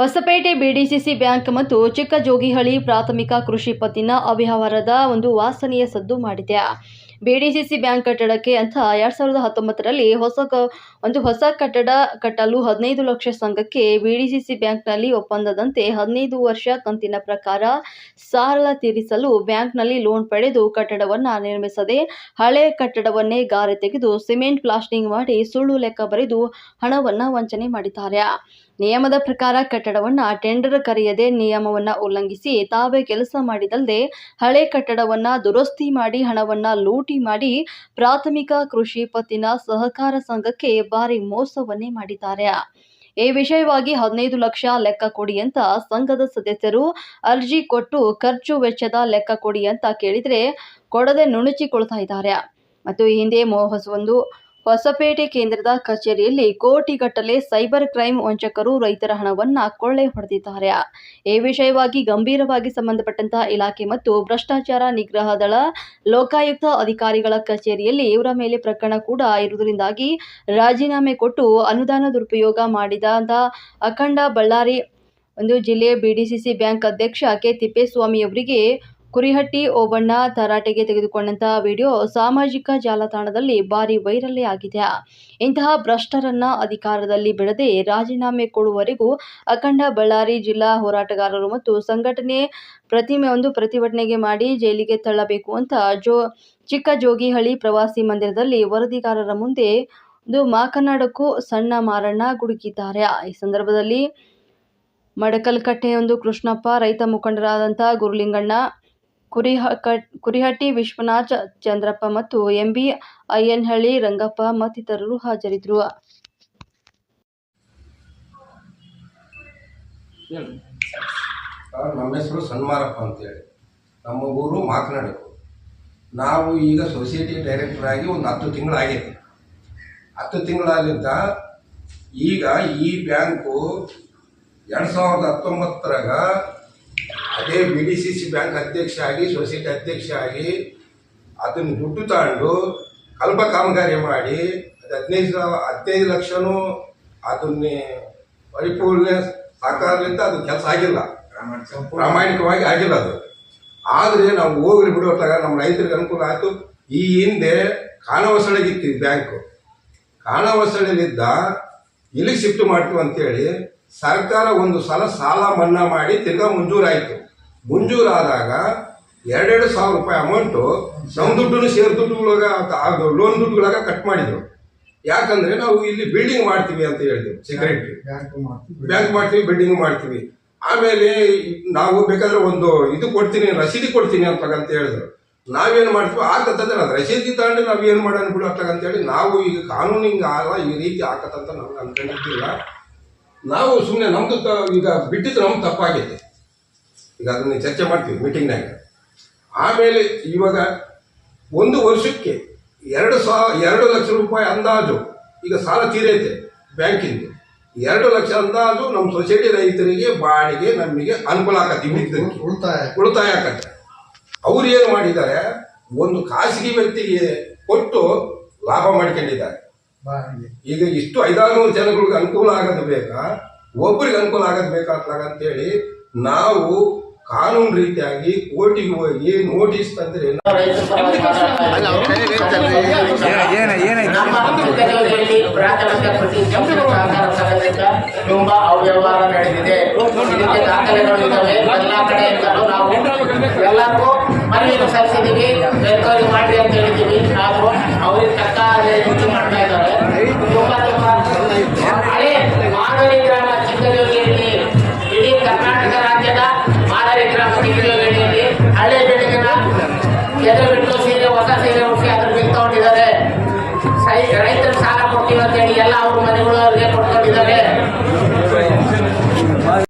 Hosapete BDCC bank ಮತ್ತು ಚಿಕ್ಕಜೋಗಿಹಳ್ಳಿ ಪ್ರಾಥಮಿಕ ಕೃಷಿ ಪತ್ತಿನ ಅವ್ಯವಹಾರದ ಒಂದು ವಾಸನೀಯ ಸದ್ದು ಮಾಡಿದೆ. ಬಿಡಿಸಿಸಿ ಬ್ಯಾಂಕ್ ಕಟ್ಟಡಕ್ಕೆ ಅಂತ ಎರಡ್ ಸಾವಿರದ ಹತ್ತೊಂಬತ್ತರಲ್ಲಿ ಹೊಸ ಒಂದು ಹೊಸ ಕಟ್ಟಡ ಕಟ್ಟಲು ಹದಿನೈದು ಲಕ್ಷ ಸಂಘಕ್ಕೆ ಬಿಡಿಸಿಸಿ ಬ್ಯಾಂಕ್ನಲ್ಲಿ ಒಪ್ಪಂದದಂತೆ ಹದಿನೈದು ವರ್ಷ ಕಂತಿನ ಪ್ರಕಾರ ಸಾಲ ತೀರಿಸಲು ಬ್ಯಾಂಕ್ನಲ್ಲಿ ಲೋನ್ ಪಡೆದು ಕಟ್ಟಡವನ್ನ ನಿರ್ಮಿಸದೆ ಹಳೆ ಕಟ್ಟಡವನ್ನೇ ಗಾರೆ ತೆಗೆದು ಸಿಮೆಂಟ್ ಪ್ಲಾಸ್ಟಿಂಗ್ ಮಾಡಿ ಸುಳ್ಳು ಲೆಕ್ಕ ಬರೆದು ಹಣವನ್ನ ವಂಚನೆ ಮಾಡಿದ್ದಾರೆ. ನಿಯಮದ ಪ್ರಕಾರ ಕಟ್ಟಡವನ್ನ ಟೆಂಡರ್ ಕರೆಯದೆ ನಿಯಮವನ್ನ ಉಲ್ಲಂಘಿಸಿ ತಾವೇ ಕೆಲಸ ಮಾಡಿದಲ್ಲದೆ ಹಳೆ ಕಟ್ಟಡವನ್ನ ದುರಸ್ತಿ ಮಾಡಿ ಹಣವನ್ನ ಲೂಟಿ ಮಾಡಿ ಪ್ರಾಥಮಿಕ ಕೃಷಿ ಪತ್ತಿನ ಸಹಕಾರ ಸಂಘಕ್ಕೆ ಭಾರಿ ಮೋಸವನ್ನೇ ಮಾಡಿದ್ದಾರೆ. ಈ ವಿಷಯವಾಗಿ ಹದಿನೈದು ಲಕ್ಷ ಲೆಕ್ಕ ಕೊಡಿ ಅಂತ ಸಂಘದ ಸದಸ್ಯರು ಅರ್ಜಿ ಕೊಟ್ಟು ಖರ್ಚು ವೆಚ್ಚದ ಲೆಕ್ಕ ಕೊಡಿ ಅಂತ ಕೇಳಿದ್ರೆ ಕೊಡದೆ ನುಣುಚಿಕೊಳ್ತಾ ಇದ್ದಾರೆ. ಮತ್ತು ಈ ಹಿಂದೆ ಮೋಹಸ್ ಒಂದು ಹೊಸಪೇಟೆ ಕೇಂದ್ರದ ಕಚೇರಿಯಲ್ಲಿ ಕೋಟಿಗಟ್ಟಲೆ ಸೈಬರ್ ಕ್ರೈಮ್ ವಂಚಕರು ರೈತರ ಹಣವನ್ನ ಕೊಳ್ಳೆ ಹೊಡೆದಿದ್ದಾರೆ. ಈ ವಿಷಯವಾಗಿ ಗಂಭೀರವಾಗಿ ಸಂಬಂಧಪಟ್ಟಂತಹ ಇಲಾಖೆ ಮತ್ತು ಭ್ರಷ್ಟಾಚಾರ ನಿಗ್ರಹ ದಳ ಲೋಕಾಯುಕ್ತ ಅಧಿಕಾರಿಗಳ ಕಚೇರಿಯಲ್ಲಿ ಇವರ ಮೇಲೆ ಪ್ರಕರಣ ಕೂಡ ಇರುವುದರಿಂದಾಗಿ ರಾಜೀನಾಮೆ ಕೊಟ್ಟು ಅನುದಾನ ದುರುಪಯೋಗ ಮಾಡಿದ ಅಖಂಡ ಬಳ್ಳಾರಿ ಒಂದು ಜಿಲ್ಲೆ B D C C bank ಅಧ್ಯಕ್ಷ ಕೆ ತಿಪ್ಪೇಸ್ವಾಮಿಯವರಿಗೆ ಕುರಿಹಟ್ಟಿ ಓಬಣ್ಣ ತರಾಟೆಗೆ ತೆಗೆದುಕೊಂಡಂತಹ ವಿಡಿಯೋ ಸಾಮಾಜಿಕ ಜಾಲತಾಣದಲ್ಲಿ ಭಾರಿ ವೈರಲ್ ಆಗಿದೆ. ಇಂತಹ ಭ್ರಷ್ಟರನ್ನ ಅಧಿಕಾರದಲ್ಲಿ ಬಿಡದೆ ರಾಜೀನಾಮೆ ಕೊಡುವವರೆಗೂ ಅಖಂಡ ಬಳ್ಳಾರಿ ಜಿಲ್ಲಾ ಹೋರಾಟಗಾರರು ಮತ್ತು ಸಂಘಟನೆ ಪ್ರತಿಮೆ ಒಂದು ಪ್ರತಿಭಟನೆಗೆ ಮಾಡಿ ಜೈಲಿಗೆ ತಳ್ಳಬೇಕು ಅಂತ ಜೋ ಚಿಕ್ಕ ಜೋಗಿಹಳ್ಳಿ ಪ್ರವಾಸಿ ಮಂದಿರದಲ್ಲಿ ವರದಿಗಾರರ ಮುಂದೆ ಒಂದು ಮಾತನಾಡಕ್ಕೂ ಸಣ್ಣ ಮಾರಣ್ಣ ಗುಡುಕಿದ್ದಾರೆ ಈ ಸಂದರ್ಭದಲ್ಲಿ ಮಡಕಲ್ಕಟ್ಟೆ ಒಂದು ಕೃಷ್ಣಪ್ಪ ರೈತ ಮುಖಂಡರಾದಂಥ ಗುರುಲಿಂಗಣ್ಣ ಕುರಿಹ ಕಟ್, ಕುರಿಹಟ್ಟಿ ವಿಶ್ವನಾಥ ಚಂದ್ರಪ್ಪ ಮತ್ತು ಎಂಬಿ ಅಯ್ಯನಹಳ್ಳಿ ರಂಗಪ್ಪ ಮತ್ತಿತರರು ಹಾಜರಿದ್ದರು. ನಮ್ಮ ಹೆಸರು ಸನ್ಮಾರಪ್ಪ ಅಂತೇಳಿ. ನಮ್ಮ ಊರು ಮಾತನಾಡಬೇಕು ನಾವು ಈಗ ಸೊಸೈಟಿ ಡೈರೆಕ್ಟರ್ ಆಗಿ ಒಂದು ಹತ್ತು ತಿಂಗಳಾಗಿದೆ ಹತ್ತು ತಿಂಗಳಾಗಿದ್ದ ಈಗ ಈ ಬ್ಯಾಂಕು ಎರಡು ಸಾವಿರದ ಹತ್ತೊಂಬತ್ತರಾಗ ಅದೇ B D C C bank ಅಧ್ಯಕ್ಷ ಆಗಿ ಸೊಸೈಟಿ ಅಧ್ಯಕ್ಷ ಆಗಿ ಅದನ್ನು ದುಡ್ಡು ತಗೊಂಡು ಕಲ್ಪ ಕಾಮಗಾರಿ ಮಾಡಿ, ಅದು ಹದಿನೈದು ಹದಿನೈದು ಲಕ್ಷನೂ ಅದನ್ನೇ ಪರಿಪೂರ್ಣ ಸಾಕಾರದಿಂದ ಅದು ಕೆಲಸ ಆಗಿಲ್ಲ. ಪ್ರಾಮಾಣಿಕವಾಗಿ ಆಗಿಲ್ಲ ಅದು. ಆದರೆ ನಾವು ಹೋಗ್ಲಿ ಬಿಡುವಾಗ ನಮ್ಮ ರೈತರಿಗೆ ಅನುಕೂಲ ಆಯಿತು. ಈ ಹಿಂದೆ ಕಾಣವಸಳೆಗಿತ್ತು ಬ್ಯಾಂಕು. ಕಾಣವಸಳಲಿದ್ದ ಇಲ್ಲಿಗೆ ಶಿಫ್ಟ್ ಮಾಡ್ತೀವಿ ಅಂತೇಳಿ ಸರ್ಕಾರ ಒಂದು ಸಲ ಸಾಲ ಮನ್ನಾ ಮಾಡಿ ತಿರ್ಗಾ ಮಂಜೂರಾಯಿತು. ಮಂಜೂರಾದಾಗ ಎರಡೆರಡು ಸಾವಿರ ರೂಪಾಯಿ ಅಮೌಂಟು ನಮ್ಮ ದುಡ್ಡು ಶೇರ್ ದುಡ್ಡುಗಳಾಗ ಲೋನ್ ದುಡ್ಡುಗಳಾಗ ಕಟ್ ಮಾಡಿದ್ರು. ಯಾಕಂದ್ರೆ ನಾವು ಇಲ್ಲಿ ಬಿಲ್ಡಿಂಗ್ ಮಾಡ್ತೀವಿ ಅಂತ ಹೇಳಿದ್ರು ಸೆಕ್ರೆಟರಿ ಬ್ಯಾಂಕ್ ಮಾಡ್ತೀವಿ ಬಿಲ್ಡಿಂಗ್ ಮಾಡ್ತೀವಿ. ಆಮೇಲೆ ನಾವು ಬೇಕಾದ್ರೆ ಒಂದು ಇದು ಕೊಡ್ತೀನಿ ರಸೀದಿ ಕೊಡ್ತೀನಿ ಅಂತ ಹೇಳಿದ್ರು. ನಾವೇನು ಮಾಡ್ತೀವಿ ಆಗತ್ತಂದ್ರೆ ಅದು ರಸೀದಿ ತಗೊಂಡು ನಾವು ಏನು ಮಾಡೋಣ ಬಿಡು ಅಂತ ಹೇಳಿ ನಾವು ಈಗ ಕಾನೂನಿಂಗ್ ಆಗ ಈ ರೀತಿ ಆಗತ್ತಂತ ನಮ್ಗೆ ಅನ್ಕೊಂಡಿರ್ತಿಲ್ಲ ನಾವು ಸುಮ್ಮನೆ ನಮ್ದು ತ- ಈಗ ಬಿಟ್ಟಿದ್ರೆ ನಮ್ಗೆ ತಪ್ಪಾಗಿದೆ. ಈಗ ಅದನ್ನು ಚರ್ಚೆ ಮಾಡ್ತೀವಿ ಮೀಟಿಂಗ್ನಾಗ. ಆಮೇಲೆ ಇವಾಗ ಒಂದು ವರ್ಷಕ್ಕೆ ಎರಡು ಸಾವಿರ ಎರಡು ಲಕ್ಷ ರೂಪಾಯಿ ಅಂದಾಜು ಈಗ ಸಾಲ ತೀರೈತೆ ಬ್ಯಾಂಕಿಂದು. ಎರಡು ಲಕ್ಷ ಅಂದಾಜು ನಮ್ಮ ಸೊಸೈಟಿ ರೈತರಿಗೆ ಬಾಡಿಗೆ ನಮಗೆ ಅನುಕೂಲ ಆಗತ್ತೆ. ಉಳಿತಾಯ ಉಳಿತಾಯ ಆಗತ್ತೆ ಅವ್ರು ಏನು ಮಾಡಿದ್ದಾರೆ ಒಂದು ಖಾಸಗಿ ವ್ಯಕ್ತಿಗೆ ಕೊಟ್ಟು ಲಾಭ ಮಾಡ್ಕೊಂಡಿದ್ದಾರೆ. ಈಗ ಇಷ್ಟು ಐದಾರು ಜನಗಳಿಗೆ ಅನುಕೂಲ ಆಗೋದು ಬೇಕಾ ಒಬ್ಬರಿಗೆ ಅನುಕೂಲ ಆಗೋದು ಬೇಕಾ ಅಂತೇಳಿ ನಾವು ಕಾನೂನು ರೀತಿಯಾಗಿ ಕೋರ್ಟಿಗೆ ಹೋಗಿ ನೋಟಿಸ್ ತಂದ್ರೆ ತುಂಬಾ ಅವ್ಯವಹಾರ ನಡೆದಿದೆ. ಇದಕ್ಕೆ ದಾಖಲೆಗಳು ಇದ್ದಾವೆ ಎಲ್ಲ ಕಡೆಯಿಂದಲೂ ನಾವು ಎಲ್ಲರಿಗೂ ಮನವಿಯನ್ನು ಸಲ್ಲಿಸಿದ್ದೀವಿ. ಎನ್ಕ್ವೈರಿ ಮಾಡಿ ಅಂತ ಹೇಳಿದ್ದೀವಿ. ನಾವು ಅವ್ರಿಗೆ ತಕ್ಕ ಇದು ಮಾಡ್ತಾ ಸೀರೆ ಹೊಸ ಸೀರೆ ಉಟ್ಟಿ ಅದ್ರ ತಗೊಂಡಿದ್ದಾರೆ ರೈತರು